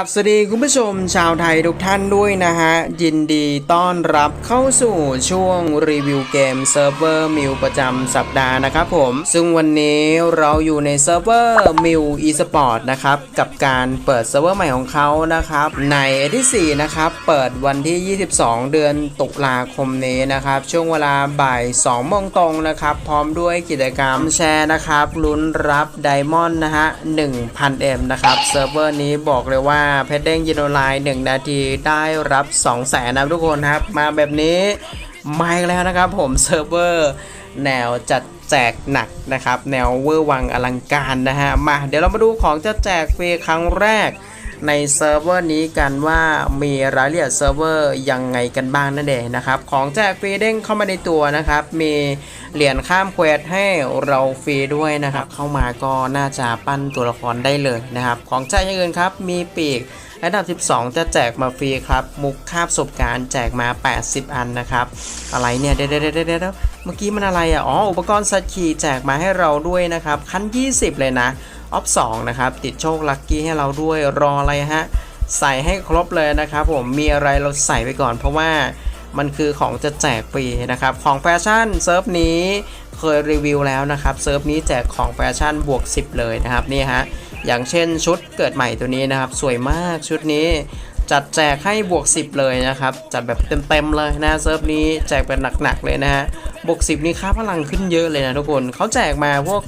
ราบสวัสดีคุณผู้ชมชาวไทยทุกท่านด้วยนะฮะ ยินดีต้อนรับเข้าสู่ช่วงรีวิวเกมเซิร์ฟเวอร์มิวประจำสัปดาห์นะครับผม ซึ่งวันนี้เราอยู่ในเซิร์ฟเวอร์มิวอีสปอร์ตนะครับ กับการเปิดเซิร์ฟเวอร์ใหม่ของเขานะครับ ในเอที่4นะครับ เปิดวันที่ 22 เดือนตุลาคมนี้นะครับ ช่วงเวลาบ่าย2โมงตรงนะครับ พร้อมด้วยกิจกรรมแชร์นะครับลุ้นรับไดมอนด์นะฮะ 1,000M นะครับเซิร์ฟเวอร์นี้บอกเลยว่าเพชรเด้งยินโอไลน์1นาทีได้รับ 2 0 0แสนนะทุกคนครับ มาแบบนี้มาอีกแล้วนะครับผมเซิร์ฟเวอร์แนวจัดแจกหนักนะครับ แนวเวอร์วังอลังการนะฮะ มาเดี๋ยวเรามาดูของจะแจกฟรีครั้งแรก ในเซิร์ฟเวอร์นี้กันว่ามีรายละเอียดเซิร์ฟเวอร์ยังไงกันบ้างนั่นเองนะครับ ของแจกฟรีเด้งเข้ามาในตัวนะครับ มีเหรียญข้ามเควสให้เราฟรีด้วยนะครับ เข้ามาก็น่าจะปั้นตัวละครได้เลยนะครับ ของแจกอย่างอื่นครับ มีปีกระดับ 12 จะแจกมาฟรีครับ มุกคาบศพการแจกมา 80 อันนะครับ อะไรเนี่ยเดี๋ยวเดี๋ยวเดี๋ยวเดี๋ยวเมื่อกี้มันอะไรอะ อ๋อ อุปกรณ์สัตว์ขี่แจกมาให้เราด้วยนะครับ ขั้น 20 เลยนะ ออฟ2นะครับติดโชคลัคกี้ให้เราด้วยรออะไรฮะใส่ให้ครบเลยนะครับผมมีอะไรเราใส่ไปก่อน เพราะว่ามันคือของจะแจกฟรีนะครับของแฟชั่นเซิร์ฟนี้เคยรีวิวแล้วนะครับเซิร์ฟนี้แจกของแฟชั่นบวก 10 เลยนะครับนี่ฮะอย่างเช่นชุดเกิดใหม่ตัวนี้นะครับ สวยมากชุดนี้จัดแจกให้บวก 10 เลยนะครับ จัดแบบเต็มๆเลยนะเซิร์ฟนี้แจกเป็นหนักๆเลยนะฮะบวก 10 นี่ค่าพลังขึ้นเยอะเลยนะทุกคนเขาแจกมาพวก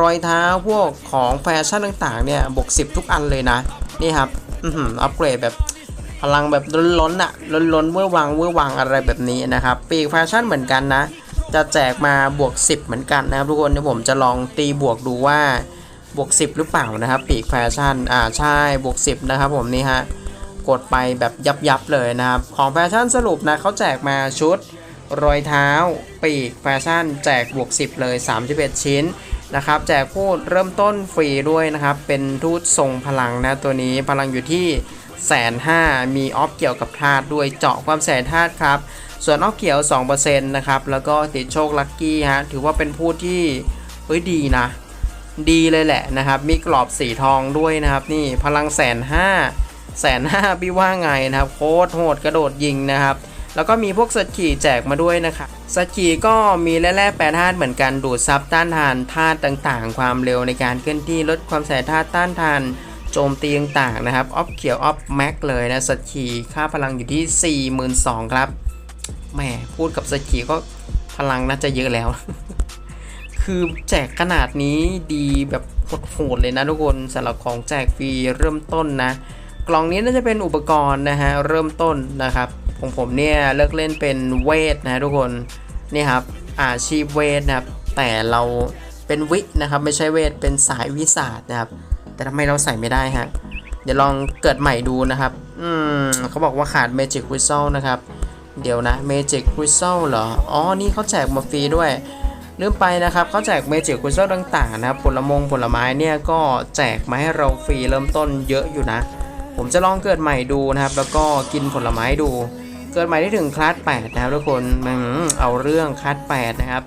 รอยเท้าพวกของแฟชั่นต่างๆเนี่ยบวก10ทุกอันเลยนะ นี่ครับอัปเกรดแบบพลังแบบล้นๆอะล้นๆเมื่อวังเมื่อวังอะไรแบบนี้นะครับปีกแฟชั่นเหมือนกันนะ จะแจกมาบวก 10 เหมือนกันนะครับทุกคนเดี๋ยวผมจะลองตีบวกดูว่าบวก 10 หรือเปล่านะครับ ปีกแฟชั่นอ่าใช่บวก 10 นะครับผมนี่ฮะกดไปแบบยับยับเลยนะครับ ของแฟชั่นสรุปนะเขาแจกมาชุด รอยเท้า ปีกแฟชั่น แจกบวก 10 เลย 31 ชิ้น นะครับแจกพูดเริ่มต้นฟรีด้วยนะครับ เป็นทูตทรงพลังนะตัวนี้พลังอยู่ที่แสนห้ามีออฟเกี่ยวกับธาตุด้วยเจาะความแสนธาตุครับ ส่วนออฟเกี่ยว2%นะครับแล้วก็ติดโชคลัคกี้ฮะถือว่าเป็นผู้ที่เฮ้ยดีนะ ดีเลยแหละนะครับ มีกรอบสีทองด้วยนะครับ นี่พลังแสนห้าแสนห้าพี่ว่าไงนะครับ โคตรโหดกระโดดยิงนะครับ แล้วก็มีพวกสกีแจกมาด้วยนะครับสกีก็มีแร่แปรธาตุเหมือนกันดูดซับต้านทานธาตุต่างๆ ความเร็วในการเคลื่อนที่ลดความแสนธาตุต้านทานโจมตีต่างๆนะครับออฟเขียวออฟแม็กเลยนะสกีค่าพลังอยู่ที่ 42,000ครับแหมพูดกับสกีก็พลังน่าจะเยอะแล้ว คือแจกขนาดนี้ดีแบบโหดๆเลยนะทุกคนสำหรับของแจกฟรีเริ่มต้นนะ กล่องนี้น่าจะเป็นอุปกรณ์นะฮะเริ่มต้นนะครับ ของผมเนี่ยเลิกเล่นเป็นเวทนะทุกคนนี่ครับอาชีพเวทนะครับ แต่เราเป็นวินะครับ ไม่ใช่เวทเป็นสายวิสาสนะครับ แต่ทำไมเราใส่ไม่ได้ฮะเดี๋ยวลองเกิดใหม่ดูนะครับ อืมเขาบอกว่าขาด Magic Crystal นะครับ เดี๋ยวนะ Magic Crystal เหรอ อ๋อ นี่เขาแจกมาฟรีด้วยลืมไปนะครับเขาแจกเมจิกคุซต่างๆนะครับ ผลมงผลไม้เนี่ยก็แจกมาให้เราฟรีเริ่มต้นเยอะอยู่นะ ผมจะลองเกิดใหม่ดูนะครับ แล้วก็กินผลไม้ดู เกิดใหม่ได้ถึงคลาส8นะครับทุกคนอืมเอาเรื่องคลาส8นะครับ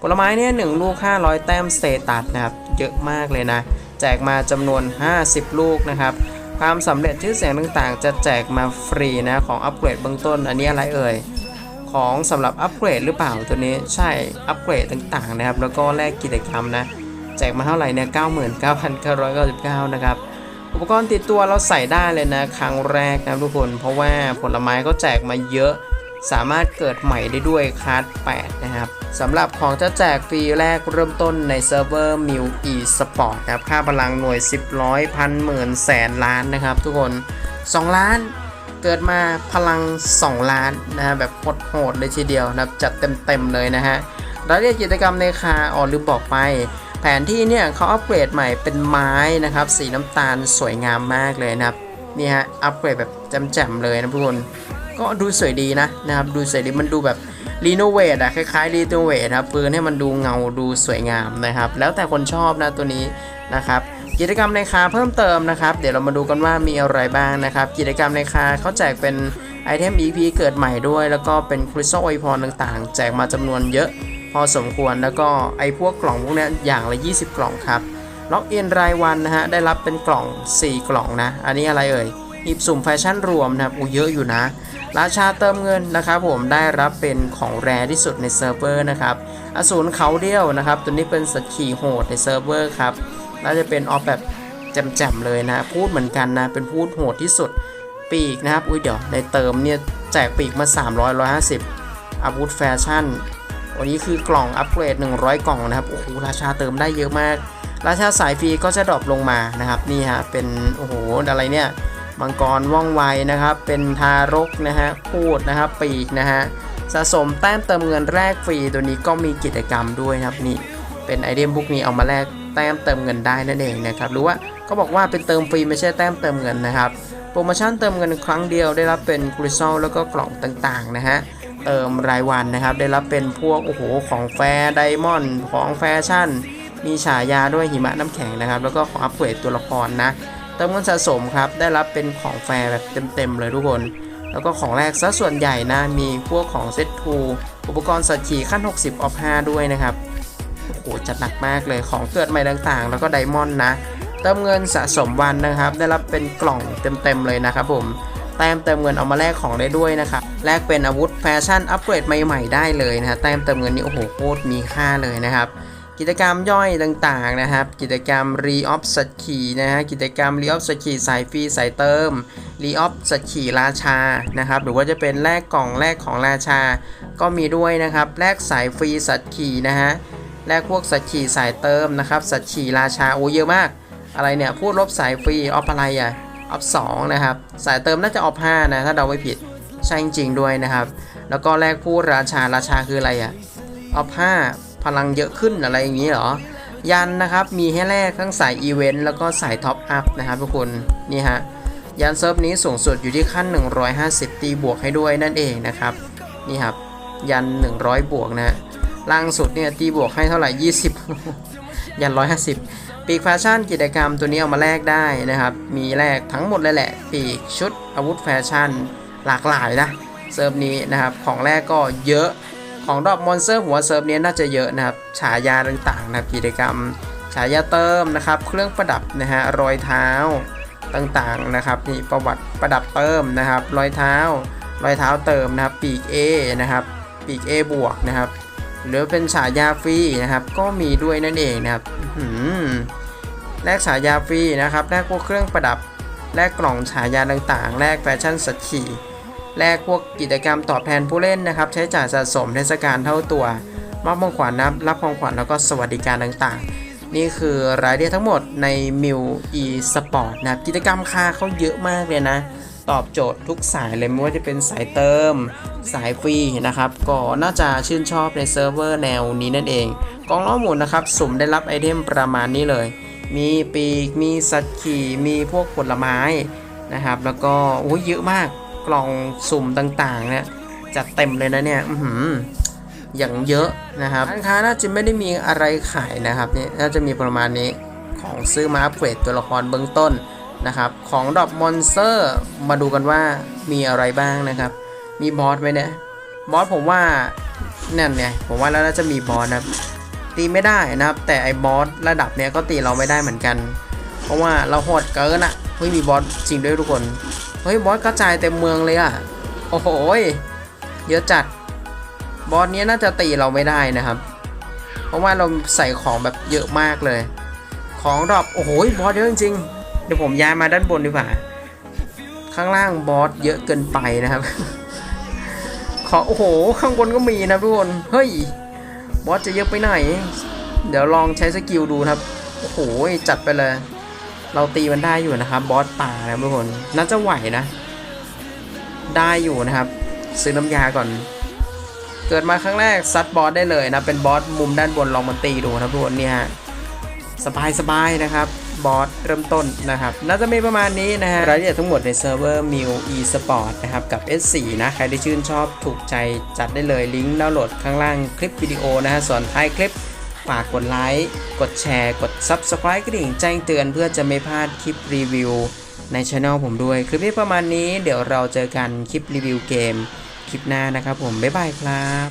ผลไม้เนี่ยหนึ่งลูก 500 แต้มเตตัสนะครับ เยอะมากเลยนะ แจกมาจำนวน 50 ลูกนะครับ ความสำเร็จชื่อเสียงต่างๆ จะแจกมาฟรีนะ ของอัปเกรดเบื้องต้น อันนี้อะไรเอ่ย ของสำหรับอัปเกรดหรือเปล่าตัวนี้ใช่อัปเกรดต่างๆนะครับ แล้วก็แลกกิจกรรมนะ แจกมาเท่าไหร่เนี่ย 99,999 นะครับ อุปกรณ์ติดตัวเราใส่ได้เลยนะครั้งแรกนะทุกคน เพราะว่าผลไม้ก็แจกมาเยอะสามารถเกิดใหม่ได้ด้วยคาร์ด8นะครับสำหรับของจะแจกฟรีแรกเริ่มต้นในเซิร์ฟเวอร์ m ิว e Sport นะครับ ค่าพลังหน่วย 10ร้อยพันหมื่นแสนล้านนะครับทุกคน 2 ล้านเกิดมาพลัง 2 ล้านนะฮะแบบโหดๆเลยทีเดียวนะครับจัดเต็มๆเลยนะฮะรายละเอียดกิจกรรมในคาอ๋อลืมบอกไป แผนที่เนี่ยเขาอัปเกรดใหม่เป็นไม้นะครับ สีน้ำตาลสวยงามมากเลยนะครับนี่ฮะอัปเกรดแบบแจ่มๆเลยนะทุกคนก็ดูสวยดีนะนะครับดูสวยดีมันดูแบบรีโนเวทอะคล้ายๆรีโนเวทครับปืนให้มันดูเงาดูสวยงามนะครับ แล้วแต่คนชอบนะตัวนี้นะครับกิจกรรมในคาเพิ่มเติมนะครับ เดี๋ยวเรามาดูกันว่ามีอะไรบ้างนะครับ กิจกรรมในคาเขาแจกเป็นไอเทม EP เกิดใหม่ด้วย แล้วก็เป็นคริสตัลไอพรต่างๆ แจกมาจำนวนเยอะ พอสมควรแล้วก็ไอพวกกล่องพวกนี้อย่างละ 20 กล่องครับล็อกอินรายวันนะฮะได้รับเป็นกล่อง 4 กล่องนะ อันนี้อะไรเอ่ยหีบสุ่มแฟชั่นรวมนะครับอู้เยอะอยู่นะ ราชาเติมเงินนะครับผมได้รับเป็นของแรที่สุดในเซิร์ฟเวอร์นะครับอสูรเขาเดียวนะครับ ตัวนี้เป็นสัตว์ขี่โหดในเซิร์ฟเวอร์ครับน่าจะเป็นออฟแบบแจ่มๆเลยนะ พูดเหมือนกันนะ เป็นพูดโหดที่สุดปีกนะครับ อุ้ยเดี๋ยวในเติมเนี่ยแจกปีกมา 300 150อาวุธแฟชั่น วันนี้คือกล่องอัปเกรด 100 กล่องนะครับ โอ้โห ราชาเติมได้เยอะมาก ราชาสายฟรีก็จะดรอปลงมานะครับ นี่ฮะ เป็น โอ้โห อะไรเนี่ย มังกรว่องไวนะครับ เป็นทารกนะฮะพูดนะครับ ปีกนะฮะ สะสมแต้มเติมเงินแรกฟรี ตัวนี้ก็มีกิจกรรมด้วยครับ นี่ เป็นไอเทมพวกนี้เอามาแลกแต้มเติมเงินได้นั่นเองนะครับ หรือว่าเขาบอกว่าเป็นเติมฟรีไม่ใช่แต้มเติมเงินนะครับ โปรโมชั่นเติมเงินครั้งเดียวได้รับเป็นคริสตัลแล้วก็กล่องต่างๆนะฮะ เติมรายวันนะครับ ได้รับเป็นพวกโอ้โหของแฟร์ไดมอนด์ของแฟชั่น มีฉายาด้วยหิมะน้ำแข็งนะครับ แล้วก็ของอัปเกรดตัวละครนะเติมเงินสะสมครับ ได้รับเป็นของแฟร์แบบเต็มๆเลยทุกคน แล้วก็ของแรกซะส่วนใหญ่นะ มีพวกของเซตทูอุปกรณ์สัตว์ขี่ขั้น 60 ออฟ5ด้วยนะครับโอ้โหจัดหนักมากเลยของเกิดใหม่ต่างๆ แล้วก็ไดมอนด์นะเติมเงินสะสมวันนะครับ ได้รับเป็นกล่องเต็มๆเลยนะครับผม แต้มเติมเงินเอามาแลกของได้ด้วยนะครับแลกเป็นอาวุธแฟชั่นอัปเกรดใหม่ๆได้เลยนะฮะแต้มเติมเงินนี่โอ้โหโคตรมีค่าเลยนะครับกิจกรรมย่อยต่างๆนะครับ กิจกรรมรีออฟสัตขี่นะฮะกิจกรรมรีออฟสัตขี่สายฟรีสายเติมรีออฟสัตขี่ราชานะครับหรือว่าจะเป็นแลกกล่องแลกของราชา ก็มีด้วยนะครับแลกสายฟรีสัตขี่นะฮะแลกพวกสัตขี่สายเติมนะครับสัตขี่ราชาโอ้เยอะมาก อะไรเนี่ยพูดลบสายฟรีออฟอะไรอะ ออฟสองนะครับ สายเติมน่าจะออฟห้านะ ถ้าเดาไม่ผิด ใช่จริงๆด้วยนะครับ แล้วก็แลกพูดราชา ราชาคืออะไรอะออฟห้าพลังเยอะขึ้นอะไรอย่างนี้เหรอ ยันนะครับ มีให้แลกทั้งสายอีเวนต์แล้วก็สายท็อปอัพนะครับทุกคน นี่ฮะ ยันเซิร์ฟนี้สูงสุดอยู่ที่ขั้น 150 ตีบวกให้ด้วยนั่นเองนะครับ นี่ครับ ยัน 100 บวกนะฮะล่างสุดเนี่ยตีบวกให้เท่าไหร่ 20 ยัน 150 ปีกแฟชั่นกิจกรรมตัวนี้เอามาแลกได้นะครับ มีแลกทั้งหมดเลยแหละ ปีกชุดอาวุธแฟชั่นหลากหลายนะเซิร์ฟนี้นะครับ ของแรกก็เยอะของดอกมอนสเตอร์หัวเซิร์ฟนี้น่าจะเยอะนะครับ ฉายาต่างๆนะครับกิจกรรม ฉายาเติมนะครับ เครื่องประดับนะฮะรอยเท้าต่างๆนะครับนี่ประวัติประดับเติมนะครับ รอยเท้ารอยเท้าเติมนะครับ ปีก A นะครับ ปีก A บวกนะครับ หรือเป็นฉายาฟรีนะครับ ก็มีด้วยนั่นเองนะครับแลกฉายาฟรีนะครับแลกพวกเครื่องประดับแลกกล่องฉายาต่างๆแลกแฟชั่นสัตว์ขี่แลกพวกกิจกรรมตอบแทนผู้เล่นนะครับ ใช้จ่ายสะสมเทศกาลเท่าตัวมอบของขวัญนะรับรับของขวัญแล้วก็สวัสดิการต่างๆ นี่คือรายละเอียดทั้งหมดในมิว e sport นะครับกิจกรรมค่าเขาเยอะมากเลยนะ ตอบโจทย์ทุกสายเลยไม่ว่าจะเป็นสายเติม สายฟรีนะครับ ก็น่าจะชื่นชอบในเซิร์ฟเวอร์แนวนี้นั่นเองกล่องล้อหมุนนะครับ สุ่มได้รับไอเทมประมาณนี้เลย มีปีก มีสัตว์ขี่ มีพวกผลไม้นะครับ แล้วก็โอ้ยเยอะมากกล่องสุ่มต่างๆเนี่ยจัดเต็มเลยนะเนี่ยอือย่างเยอะนะครับร้านค้าน่าจะไม่ได้มีอะไรขายนะครับนี่น่าจะมีประมาณนี้ของซื้อมาอัปเกรดตัวละครเบื้องต้น นะครับของดอกมอนสเตอร์มาดูกันว่ามีอะไรบ้างนะครับ มีบอสไหมเนี่ยบอสผมว่านั่นเนี่ยผมว่าแล้วน่าจะมีบอสนะครับตีไม่ได้นะครับ แต่ไอ้บอสระดับเนี้ยก็ตีเราไม่ได้เหมือนกัน เพราะว่าเราโหดเกินอะเฮ้ยมีบอสจริงด้วยทุกคนเฮ้ยบอสกระจายเต็มเมืองเลยอะโอ้โหเยอะจัดบอสเนี้ยน่าจะตีเราไม่ได้นะครับ เพราะว่าเราใส่ของแบบเยอะมากเลย ของดรอปโอ้โหบอสเยอะจริงๆ ดี๋ยวผมย้ายมาด้านบนดีกว่า ข้างล่างบอสเยอะเกินไปนะครับ ขอโอ้โห ข้างบนก็มีนะทุกคน เฮ้ย บอสจะเยอะไปไหน เดี๋ยวลองใช้สกิลดูนะครับ โอ้โห จัดไปเลย เราตีมันได้อยู่นะครับ บอสป่านะทุกคน น่าจะไหวนะ ได้อยู่นะครับ ซื้อน้ำยาก่อนเกิดมาครั้งแรกซัดบอสได้เลยนะ เป็นบอสมุมด้านบนลองมาตีดูนะครับทุกคนเนี่ฮะสบายสบายๆนะครับ บอสเริ่มต้นนะครับน่าจะมีประมาณนี้นะฮะรายละเอียดทั้งหมดในเซิร์ฟเวอร์ m i l e Sport นะครับกับ S4 นะ ใครที่ชื่นชอบถูกใจจัดได้เลยลิงก์ดาวน์โหลดข้างล่างคลิปวิดีโอนะฮะส่วนท้ายคลิปฝากกดไลค์กดแชร์กด Subscribe กระดิ่งแจ้งเตือนเพื่อจะไม่พลาดคลิปรีวิวในช anel ผมด้วย คลิปนี้ประมาณนี้เดี๋ยวเราเจอกันคลิปรีวิวเกม คลิปหน้านะครับผม บ๊ายบายครับ